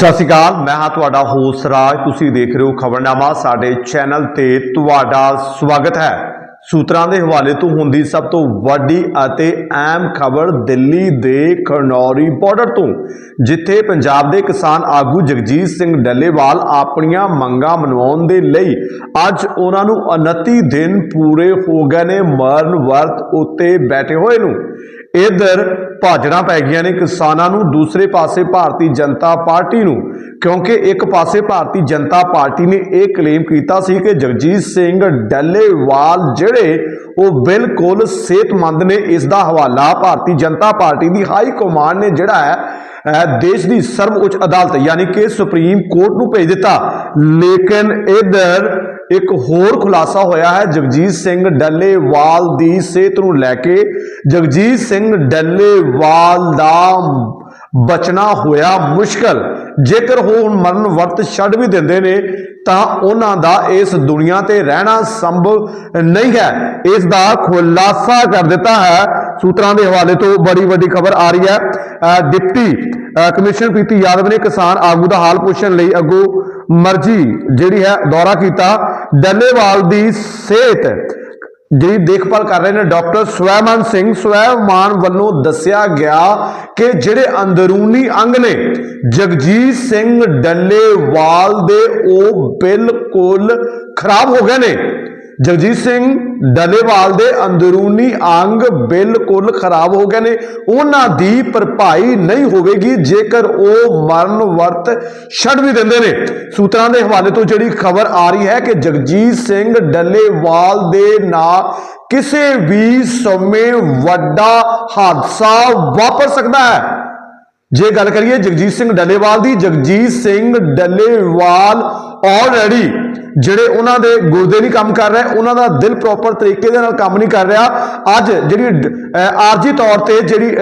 ਸਤਿ ਸ਼੍ਰੀ ਅਕਾਲ, ਮੈਂ ਹਾਂ ਤੁਹਾਡਾ ਹੋਸਟ ਰਾਜ। ਤੁਸੀਂ ਦੇਖ ਰਹੇ ਹੋ ਖਬਰਨਾਮਾ, ਸਾਡੇ ਚੈਨਲ ਤੇ ਤੁਹਾਡਾ ਸਵਾਗਤ ਹੈ। ਸੂਤਰਾਂ ਦੇ ਹਵਾਲੇ ਤੋਂ ਹੁੰਦੀ ਸਭ ਤੋਂ ਵੱਡੀ ਅਤੇ ਅਹਿਮ ਖਬਰ ਦਿੱਲੀ ਦੇ ਖਨੌਰੀ ਬਾਰਡਰ ਤੋਂ, ਜਿੱਥੇ ਪੰਜਾਬ ਦੇ ਕਿਸਾਨ ਆਗੂ ਜਗਜੀਤ ਸਿੰਘ ਡੱਲੇਵਾਲ ਆਪਣੀਆਂ ਮੰਗਾਂ ਮਨਵਾਉਣ ਦੇ ਲਈ ਅੱਜ ਉਹਨਾਂ ਨੂੰ 29 ਦਿਨ ਪੂਰੇ ਹੋ ਗਏ ਨੇ ਮਰਨ ਵਰਤ ਉੱਤੇ ਬੈਠੇ ਹੋਏ ਨੂੰ। ਇਧਰ ਭਾਜੜਾਂ ਪੈ ਗਈਆਂ ਨੇ ਕਿਸਾਨਾਂ ਨੂੰ, ਦੂਸਰੇ ਪਾਸੇ ਭਾਰਤੀ ਜਨਤਾ ਪਾਰਟੀ ਨੂੰ, ਕਿਉਂਕਿ ਇੱਕ ਪਾਸੇ ਭਾਰਤੀ ਜਨਤਾ ਪਾਰਟੀ ਨੇ ਇਹ ਕਲੇਮ ਕੀਤਾ ਸੀ ਕਿ ਜਗਜੀਤ ਸਿੰਘ ਡੱਲੇਵਾਲ ਜਿਹੜੇ, ਉਹ ਬਿਲਕੁਲ ਸਿਹਤਮੰਦ ਨੇ। ਇਸ ਦਾ ਹਵਾਲਾ ਭਾਰਤੀ ਜਨਤਾ ਪਾਰਟੀ ਦੀ ਹਾਈ ਕਮਾਂਡ ਨੇ ਜਿਹੜਾ ਹੈ ਦੇਸ਼ ਦੀ ਸਰਵਉੱਚ ਅਦਾਲਤ, ਯਾਨੀ ਕਿ ਸੁਪਰੀਮ ਕੋਰਟ ਨੂੰ ਭੇਜ ਦਿੱਤਾ। ਲੇਕਿਨ ਇਧਰ ਇੱਕ ਹੋਰ ਖੁਲਾਸਾ ਹੋਇਆ ਹੈ। ਜਗਜੀਤ ਸਿੰਘ ਡੱਲੇਵਾਲ ਦੀ ਸਿਹਤ ਨੂੰ ਲੈ ਕੇ ਜਗਜੀਤ ਸਿੰਘ ਡੱਲੇਵਾਲ ਦਾ ਬਚਣਾ ਹੋਇਆ ਮੁਸ਼ਕਲ। ਜੇਕਰ ਉਹ ਹੁਣ ਮਰਨ ਵਰਤ ਛੱਡ ਵੀ ਦਿੰਦੇ ਨੇ, ਤਾਂ ਉਹਨਾਂ ਦਾ ਇਸ ਦੁਨੀਆ ਤੇ ਰਹਿਣਾ ਸੰਭਵ ਨਹੀਂ ਹੈ। ਇਸ ਦਾ ਖੁਲਾਸਾ ਕਰ ਦਿੱਤਾ ਹੈ। ਸੂਤਰਾਂ ਦੇ ਹਵਾਲੇ ਤੋਂ ਬੜੀ ਵੱਡੀ ਖਬਰ ਆ ਰਹੀ ਹੈ। ਅਹ ਡਿਪਟੀ ਕਮਿਸ਼ਨਰ ਪ੍ਰੀਤੀ ਯਾਦਵ ਨੇ ਕਿਸਾਨ ਆਗੂ ਦਾ ਹਾਲ ਪੁੱਛਣ ਲਈ ਅੱਗੋਂ ਮਰਜ਼ੀ ਜਿਹੜੀ ਹੈ ਦੌਰਾ ਕੀਤਾ। ਡੱਲੇਵਾਲ ਦੀ ਸਿਹਤ। ਜਿਹੜੀ ਦੇਖਭਾਲ ਕਰ ਰਹੇ ਨੇ ਡਾਕਟਰ ਸਵੈਮਨ ਸਿੰਘ, ਸਵੈਮਾਨ ਵੱਲੋਂ ਦੱਸਿਆ ਗਿਆ ਕਿ ਜਿਹੜੇ ਅੰਦਰੂਨੀ ਅੰਗ ਨੇ, ਜਗਜੀਤ ਸਿੰਘ ਡੱਲੇਵਾਲ ਦੇ ਉਹ ਬਿਲਕੁਲ ਖਰਾਬ ਹੋ ਗਏ ਨੇ। ਜਗਜੀਤ ਸਿੰਘ ਡੱਲੇਵਾਲ ਦੇ ਅੰਦਰੂਨੀ ਅੰਗ ਬਿਲਕੁਲ ਖਰਾਬ ਹੋ ਗਏ ਨੇ। ਉਹਨਾਂ ਦੀ ਭਰਪਾਈ ਨਹੀਂ ਹੋਵੇਗੀ ਜੇਕਰ ਉਹ ਮਰਨ ਵਰਤ ਛੱਡ ਵੀ ਦਿੰਦੇ ਨੇ। ਸੂਤਰਾਂ ਦੇ ਹਵਾਲੇ ਤੋਂ ਜਿਹੜੀ ਖਬਰ ਆ ਰਹੀ ਹੈ ਕਿ ਜਗਜੀਤ ਸਿੰਘ ਡੱਲੇਵਾਲ ਦੇ ਨਾਲ ਕਿਸੇ ਵੀ ਸਮੇਂ ਵੱਡਾ ਹਾਦਸਾ ਵਾਪਰ ਸਕਦਾ ਹੈ। ਜੇ ਗੱਲ ਕਰੀਏ ਜਗਜੀਤ ਸਿੰਘ ਡੱਲੇਵਾਲ ਦੀ, ਜਗਜੀਤ ਸਿੰਘ ਡੱਲੇਵਾਲ ਆਲਰੇਡੀ ਜਿਹੜੇ ਉਹਨਾਂ ਦੇ ਗੁਰਦੇ ਨਹੀਂ ਕੰਮ ਕਰ ਰਹੇ, ਉਹਨਾਂ ਦਾ ਦਿਲ ਪ੍ਰੋਪਰ ਤਰੀਕੇ ਦੇ ਨਾਲ ਕੰਮ ਨਹੀਂ ਕਰ ਰਿਹਾ। ਅੱਜ ਜਿਹੜੀ ਆਰਜੀ ਤੌਰ ਤੇ ਜਿਹੜੀ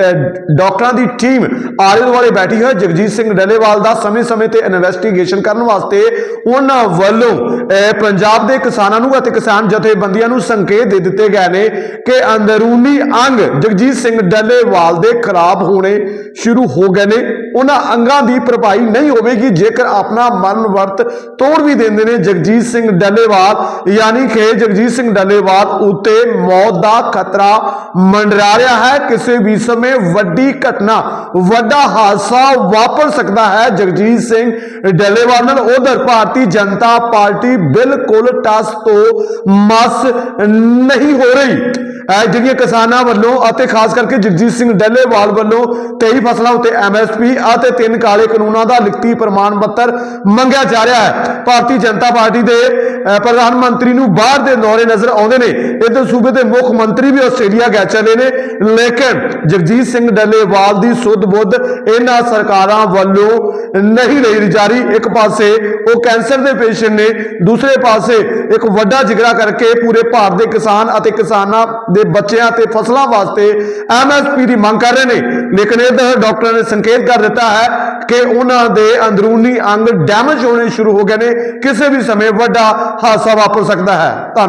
ਡਾਕਟਰਾਂ ਦੀ ਟੀਮ ਆਲੇ ਦੁਆਲੇ ਬੈਠੀ ਹੈ, ਜਗਜੀਤ ਸਿੰਘ ਡੱਲੇਵਾਲ ਦਾ ਸਮੇਂ-ਸਮੇਂ ਤੇ ਇਨਵੈਸਟੀਗੇਸ਼ਨ ਕਰਨ ਵਾਸਤੇ ਉਹਨਾਂ ਵੱਲੋਂ, ਅਹ, ਪੰਜਾਬ ਦੇ ਕਿਸਾਨਾਂ ਨੂੰ ਅਤੇ ਕਿਸਾਨ ਜਥੇਬੰਦੀਆਂ ਨੂੰ ਸੰਕੇਤ ਦੇ ਦਿੱਤੇ ਗਏ ਨੇ ਕਿ ਅੰਦਰੂਨੀ ਅੰਗ ਜਗਜੀਤ ਸਿੰਘ ਡੱਲੇਵਾਲ ਦੇ ਖਰਾਬ ਹੋਣੇ ਸ਼ੁਰੂ ਹੋ ਗਏ ਨੇ। ਉਹਨਾਂ ਅੰਗਾਂ ਦੀ ਭਰਪਾਈ ਨਹੀਂ ਹੋਵੇਗੀ। ਜੇਕਰ ਆਪਣਾ ਮਰਨ ਵਰਤ ਤੋੜ ਵੀ ਦਿੰਦੇ ਨੇ ਜਗਜੀਤ ਸਿੰਘ ਡੱਲੇਵਾਲ, ਯਾਨੀ ਕਿ ਜਗਜੀਤ ਸਿੰਘ ਡੱਲੇਵਾਲ ਉੱਤੇ ਮੌਤ ਦਾ ਖਤਰਾ ਮੰਡਰਾ ਰਿਹਾ ਹੈ। ਕਿਸੇ ਵੀ ਸਮੇਂ ਵੱਡੀ ਘਟਨਾ, ਵੱਡਾ ਹਾਦਸਾ ਵਾਪਰ ਸਕਦਾ ਹੈ। ਜਗਜੀਤ ਸਿੰਘ ਡੱਲੇਵਾਲ ਨਾਲ ਉਧਰ ਭਾਰਤੀ ਜਨਤਾ ਪਾਰਟੀ ਬਿਲਕੁਲ ਟਸ ਤੋਂ ਮਸ ਨਹੀਂ ਹੋ ਰਹੀ। ਜਿਹੜੀਆਂ ਕਿਸਾਨਾਂ ਵੱਲੋਂ ਅਤੇ ਖਾਸ ਕਰਕੇ ਜਗਜੀਤ ਸਿੰਘ ਡੱਲੇਵਾਲ ਵੱਲੋਂ 23 ਫਸਲਾਂ ਉੱਤੇ ਐਮਐਸਪੀ ਅਤੇ ਤਿੰਨ ਕਾਲੇ ਕਾਨੂੰਨਾਂ ਦਾ ਲਿਖਤੀ ਪ੍ਰਮਾਣ ਪੱਤਰ ਮੰਗਿਆ ਜਾ ਰਿਹਾ ਹੈ। ਭਾਰਤੀ ਜਨਤਾ ਪਾਰਟੀ ਦੇ ਪ੍ਰਧਾਨ ਮੰਤਰੀ ਨੂੰ ਬਾਹਰ ਦੇ ਦੌਰੇ ਨਜ਼ਰ ਆਉਂਦੇ ਨੇ। ਇਧਰ ਸੂਬੇ ਦੇ ਮੁੱਖ ਮੰਤਰੀ ਵੀ ਆਸਟ੍ਰੇਲੀਆ ਗਏ ਚਲੇ ਨੇ। ਲੇਕਿਨ ਜਗਜੀਤ ਸਿੰਘ ਡੱਲੇਵਾਲ ਦੀ ਸੁੱਧ ਬੁੱਧ ਇਹਨਾਂ ਸਰਕਾਰਾਂ ਵੱਲੋਂ ਨਹੀਂ ਰਹੀ ਜਾਰੀ। ਇੱਕ ਪਾਸੇ ਉਹ ਕੈਂਸਰ ਦੇ ਪੇਸ਼ੈਂਟ ਨੇ, ਦੂਸਰੇ ਪਾਸੇ ਇੱਕ ਵੱਡਾ ਜਿਗਰਾ ਕਰਕੇ ਪੂਰੇ ਭਾਰਤ ਦੇ ਕਿਸਾਨ ਅਤੇ ਕਿਸਾਨਾਂ ਦੇ ਬੱਚਿਆਂ ਤੇ ਫਸਲਾਂ ਵਾਸਤੇ ਐਮਐਸਪੀ ਦੀ ਮੰਗ ਕਰ ਰਹੇ ਨੇ। ਲੇਕਿਨ ਇਹ ਡਾਕਟਰਾਂ ਨੇ ਸੰਕੇਤ ਕਰ ਦਿੱਤਾ ਹੈ ਕਿ ਉਹਨਾਂ ਦੇ ਅੰਦਰੂਨੀ ਅੰਗ ਡੈਮੇਜ ਹੋਣੇ ਸ਼ੁਰੂ ਹੋ ਗਏ ਨੇ। ਕਿਸੇ ਵੀ ਸਮੇਂ ਵੱਡਾ ਹਾਦਸਾ ਵਾਪਰ ਸਕਦਾ ਹੈ। ਧੰਨ-